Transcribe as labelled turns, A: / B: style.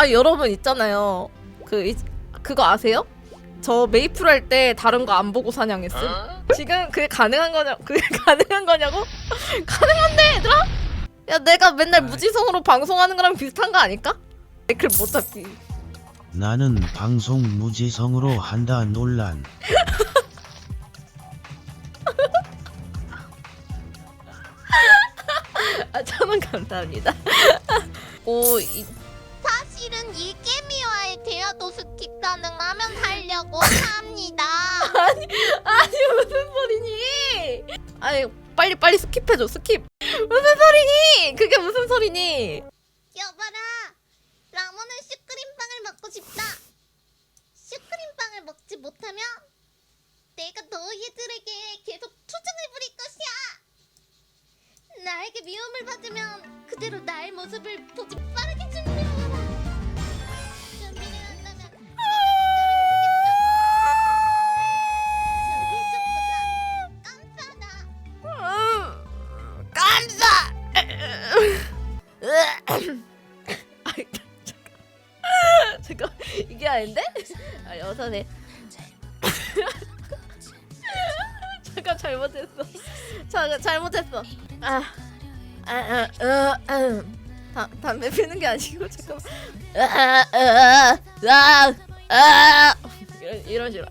A: 아 여러분 있잖아요. 그 이- 그거 아세요? 저 메이플 할 때 다른 거 안 보고 사냥했음. 지금 그게 가능한 거냐? 그게 가능한 거냐고? 가능한데 얘들아? 야 내가 맨날 무지성으로 방송하는 거랑 비슷한 거 아닐까? 댓글 못 잡기.
B: 나는 방송 무지성으로 한다 논란.
A: 아 천원 감사합니다. 오 이,
C: 이 게미와의 대화도 스킵 가능하면 하려고 합니다.
A: 아니 무슨 소리니? 아니 빨리 빨리 스킵해줘 스킵. 무슨 소리니? 그게 무슨 소리니?
C: 여봐라, 라모는 슈크림빵을 먹고 싶다. 슈크림빵을 먹지 못하면 내가 너희들에게 계속 투정을 부릴 것이야. 나에게 미움을 받으면 그대로 나의 모습을 보지 빠르게 준비
A: 잠깐. 잠깐 이게 아닌데? 아 여선해. 잠깐 잘못했어. 잠깐 잘못했어. 아, 아, 아, 아, 아. 다, 담배 피는 게 아니고 잠깐만. 아, 아, 아, 아, 아. 이런 이런 식으로.